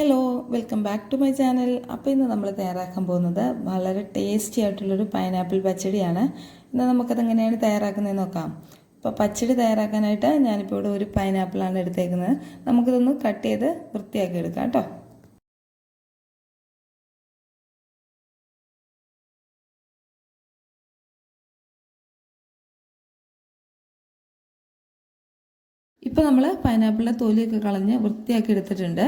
Hello welcome back to my channel അപ്പോൾ ഇന്ന് നമ്മൾ തയ്യാറാക്കാൻ പോകുന്നത് വളരെ ടേസ്റ്റി ആയിട്ടുള്ളൊരു പൈനാപ്പിൾ പച്ചടിയാണ്. ഇന്ന് നമുക്കത് എങ്ങനെയാണ് തയ്യാറാക്കുന്നതെന്ന് നോക്കാം. അപ്പോൾ പച്ചടി തയ്യാറാക്കാനായിട്ട് ഞാനിപ്പോൾ ഇവിടെ ഒരു പൈനാപ്പിളാണ് എടുത്തേക്കുന്നത്. നമുക്കിതൊന്ന് കട്ട് ചെയ്ത് വൃത്തിയാക്കി എടുക്കാം കേട്ടോ. ഇപ്പോൾ നമ്മൾ പൈനാപ്പിളിന്റെ തൊലിയൊക്കെ കളഞ്ഞ് വൃത്തിയാക്കി എടുത്തിട്ടുണ്ട്.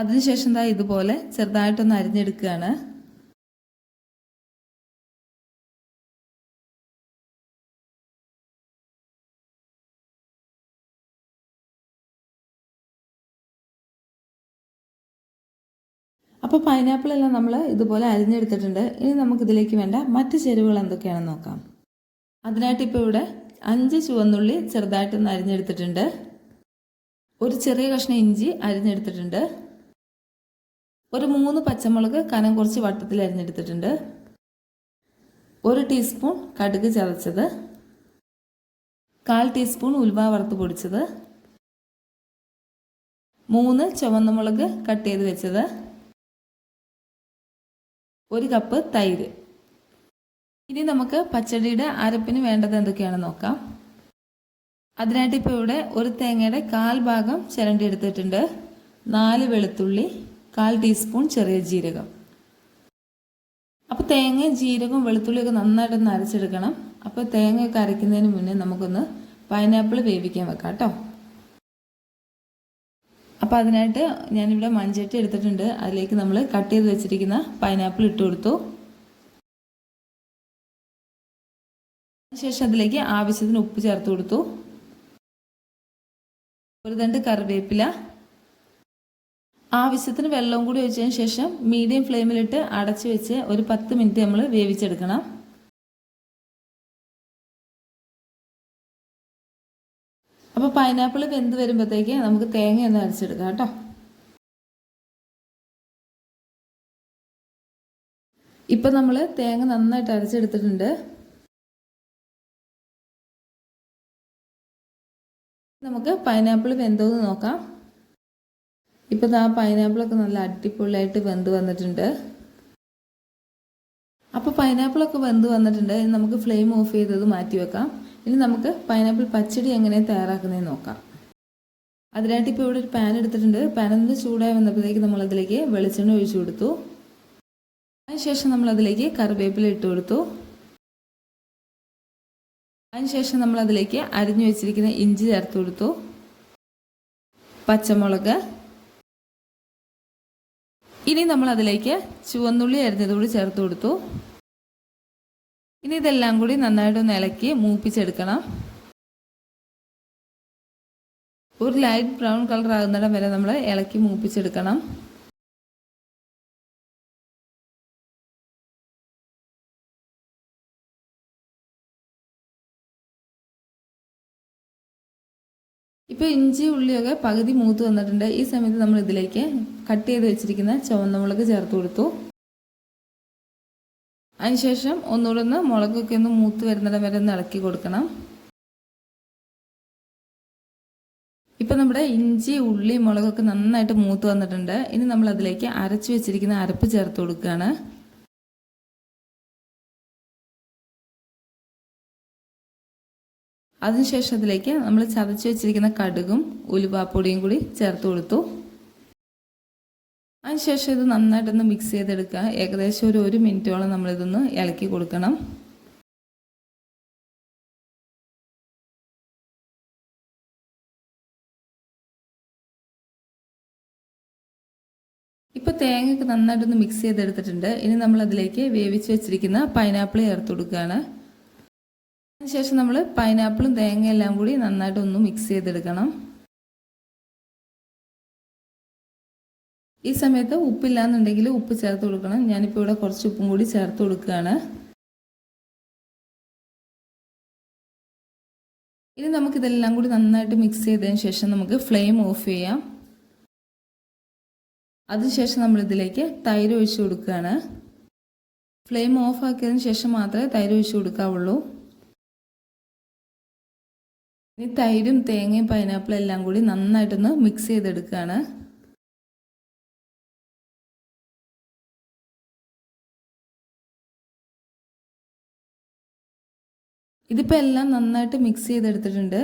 അതിനുശേഷം ദാ ഇതുപോലെ ചെറുതായിട്ടൊന്ന് അരിഞ്ഞെടുക്കുകയാണ്. അപ്പോൾ പൈനാപ്പിൾ എല്ലാം നമ്മൾ ഇതുപോലെ അരിഞ്ഞെടുത്തിട്ടുണ്ട്. ഇനി നമുക്കിതിലേക്ക് വേണ്ട മറ്റ് ചേരുവകൾ എന്തൊക്കെയാണെന്ന് നോക്കാം. അതിനായിട്ട് ഇപ്പോൾ ഇവിടെ അഞ്ച് ചുവന്നുള്ളി ചെറുതായിട്ടൊന്ന് അരിഞ്ഞെടുത്തിട്ടുണ്ട്. ഒരു ചെറിയ കഷ്ണം ഇഞ്ചി അരിഞ്ഞെടുത്തിട്ടുണ്ട്. ഒരു മൂന്ന് പച്ചമുളക് കനം കുറച്ച് വട്ടത്തിൽ അരിഞ്ഞെടുത്തിട്ടുണ്ട്. ഒരു ടീസ്പൂൺ കടുക് ചതച്ചത്. കാൽ ടീസ്പൂൺ ഉൽവ വറുത്ത് പൊടിച്ചത്. മൂന്ന് ചുവന്ന മുളക് കട്ട് ചെയ്ത് വെച്ചത്. ഒരു കപ്പ് തൈര്. ഇനി നമുക്ക് പച്ചടിയുടെ അരപ്പിന് വേണ്ടത് എന്തൊക്കെയാണെന്ന് നോക്കാം. അതിനായിട്ട് ഇപ്പോൾ ഇവിടെ ഒരു തേങ്ങയുടെ കാൽ ഭാഗം ചിരണ്ടി എടുത്തിട്ടുണ്ട്. നാല് വെളുത്തുള്ളി കാൽ ടീസ്പൂൺ ചെറിയ ജീരകം. അപ്പോൾ തേങ്ങയും ജീരകവും വെളുത്തുള്ളിയൊക്കെ നന്നായിട്ടൊന്ന് അരച്ചെടുക്കണം. അപ്പോൾ തേങ്ങയൊക്കെ അരയ്ക്കുന്നതിന് മുന്നേ നമുക്കൊന്ന് പൈനാപ്പിൾ വേവിക്കാൻ വെക്കാം കേട്ടോ. അപ്പോൾ അതിനായിട്ട് ഞാനിവിടെ മഞ്ചട്ടി എടുത്തിട്ടുണ്ട്. അതിലേക്ക് നമ്മൾ കട്ട് ചെയ്ത് വെച്ചിരിക്കുന്ന പൈനാപ്പിൾ ഇട്ട് കൊടുത്തു. ശേഷം അതിലേക്ക് ആവശ്യത്തിന് ഉപ്പ് ചേർത്ത് കൊടുത്തു. ഒരു തണ്ട് കറിവേപ്പില ആവശ്യത്തിന് വെള്ളവും കൂടി ഒഴിച്ചതിന് ശേഷം മീഡിയം ഫ്ലെയിമിലിട്ട് അടച്ചു വെച്ച് ഒരു പത്ത് മിനിറ്റ് നമ്മൾ വേവിച്ചെടുക്കണം. അപ്പോൾ പൈനാപ്പിൾ വെന്ത് വരുമ്പോഴത്തേക്ക് നമുക്ക് തേങ്ങ ഒന്ന് അരച്ചെടുക്കാം കേട്ടോ. ഇപ്പം നമ്മൾ തേങ്ങ നന്നായിട്ട് അരച്ചെടുത്തിട്ടുണ്ട്. നമുക്ക് പൈനാപ്പിൾ വെന്തോന്ന് നോക്കാം. ഇപ്പം ആ പൈനാപ്പിളൊക്കെ നല്ല അടിപൊളിയായിട്ട് വെന്ത് വന്നിട്ടുണ്ട്. അപ്പോൾ പൈനാപ്പിളൊക്കെ വെന്ത് വന്നിട്ടുണ്ട്. ഇനി നമുക്ക് ഫ്ലെയിം ഓഫ് ചെയ്തത് മാറ്റി വെക്കാം. ഇനി നമുക്ക് പൈനാപ്പിൾ പച്ചടി എങ്ങനെ തയ്യാറാക്കുന്നതെന്ന് നോക്കാം. അതിനായിട്ട് ഇപ്പോൾ ഇവിടെ ഒരു പാൻ എടുത്തിട്ടുണ്ട്. പാൻ ഒന്ന് ചൂടായി വന്നപ്പോഴത്തേക്ക് നമ്മളതിലേക്ക് വെളിച്ചെണ്ണ ഒഴിച്ചു കൊടുത്തു. അതിനുശേഷം നമ്മളതിലേക്ക് കറിവേപ്പില ഇട്ട് കൊടുത്തു. അതിനുശേഷം നമ്മളതിലേക്ക് അരിഞ്ഞു വെച്ചിരിക്കുന്ന ഇഞ്ചി ചേർത്ത് കൊടുത്തു. പച്ചമുളക്. ഇനി നമ്മൾ അതിലേക്ക് ചുവന്നുള്ളി അരിഞ്ഞതുകൂടി ചേർത്ത് കൊടുത്തു. ഇനി ഇതെല്ലാം കൂടി നന്നായിട്ടൊന്ന് ഇളക്കി മൂപ്പിച്ചെടുക്കണം. ഒരു ലൈറ്റ് ബ്രൗൺ കളർ ആകുന്നിടം വരെ നമ്മൾ ഇളക്കി മൂപ്പിച്ചെടുക്കണം. ഇപ്പോൾ ഇഞ്ചി ഉള്ളിയൊക്കെ പകുതി മൂത്ത് വന്നിട്ടുണ്ട്. ഈ സമയത്ത് നമ്മൾ ഇതിലേക്ക് കട്ട് ചെയ്ത് വെച്ചിരിക്കുന്ന ചുവന്ന മുളക് ചേർത്ത് കൊടുത്തു. അതിനുശേഷം ഒന്നുകൂടെ ഒന്ന് മുളകൊക്കെ ഒന്ന് മൂത്ത് വരുന്നിടം വരെ ഒന്ന് ഇളക്കി കൊടുക്കണം. ഇപ്പം നമ്മുടെ ഇഞ്ചി ഉള്ളി മുളകൊക്കെ നന്നായിട്ട് മൂത്ത് വന്നിട്ടുണ്ട്. ഇനി നമ്മൾ അതിലേക്ക് അരച്ചു വെച്ചിരിക്കുന്ന അരപ്പ് ചേർത്ത് കൊടുക്കുകയാണ്. അതിനുശേഷം അതിലേക്ക് നമ്മൾ ചതച്ച് വെച്ചിരിക്കുന്ന കടുകും ഉലുവാപ്പൊടിയും കൂടി ചേർത്ത് കൊടുത്തു. അതിനുശേഷം ഇത് നന്നായിട്ടൊന്ന് മിക്സ് ചെയ്തെടുക്കുക. ഏകദേശം ഒരു ഒരു മിനിറ്റോളം നമ്മളിതൊന്ന് ഇളക്കി കൊടുക്കണം. ഇപ്പോൾ തേങ്ങയൊക്കെ നന്നായിട്ടൊന്ന് മിക്സ് ചെയ്തെടുത്തിട്ടുണ്ട്. ഇനി നമ്മൾ അതിലേക്ക് വേവിച്ച് വെച്ചിരിക്കുന്ന പൈനാപ്പിൾ ചേർത്ത് കൊടുക്കുകയാണ്. അതിനുശേഷം നമ്മൾ പൈനാപ്പിളും തേങ്ങയെല്ലാം കൂടി നന്നായിട്ട് ഒന്ന് മിക്സ് ചെയ്തെടുക്കണം. ഈ സമയത്ത് ഉപ്പില്ലാന്നുണ്ടെങ്കിൽ ഉപ്പ് ചേർത്ത് കൊടുക്കണം. ഞാനിപ്പോൾ ഇവിടെ കുറച്ച് ഉപ്പും കൂടി ചേർത്ത് കൊടുക്കുകയാണ്. ഇനി നമുക്കിതെല്ലാം കൂടി നന്നായിട്ട് മിക്സ് ചെയ്തതിന് ശേഷം നമുക്ക് ഫ്ലെയിം ഓഫ് ചെയ്യാം. അതിനുശേഷം നമ്മളിതിലേക്ക് തൈര് ഒഴിച്ച് കൊടുക്കുകയാണ്. ഫ്ലെയിം ഓഫ് ആക്കിയതിന് ശേഷം മാത്രമേ തൈര് ഒഴിച്ച് കൊടുക്കാവുള്ളൂ. ഇനി തൈരും തേങ്ങയും പൈനാപ്പിൾ എല്ലാം കൂടി നന്നായിട്ടൊന്ന് മിക്സ് ചെയ്തെടുക്കുകയാണ് ഇതിപ്പോൾ എല്ലാം നന്നായിട്ട് മിക്സ് ചെയ്തെടുത്തിട്ടുണ്ട്.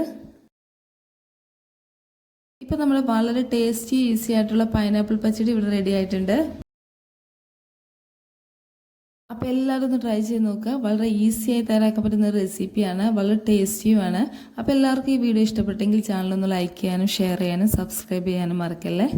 ഇപ്പോൾ നമ്മൾ വളരെ ടേസ്റ്റി ഈസി ആയിട്ടുള്ള പൈനാപ്പിൾ പച്ചടി ഇവിടെ റെഡി ആയിട്ടുണ്ട്. അപ്പോൾ എല്ലാവരും ഒന്ന് ട്രൈ ചെയ്ത് നോക്കുക വളരെ ഈസി ആയി തയ്യാറാക്കാൻ പറ്റുന്ന റെസിപ്പിയാണ് വളരെ ടേസ്റ്റിയുമാണ് അപ്പോൾ എല്ലാവർക്കും ഈ വീഡിയോ ഇഷ്ടപ്പെട്ടെങ്കിൽ ചാനലൊന്ന് ലൈക്ക് ചെയ്യാനും ഷെയർ ചെയ്യാനും സബ്സ്ക്രൈബ് ചെയ്യാനും മറക്കല്ലേ?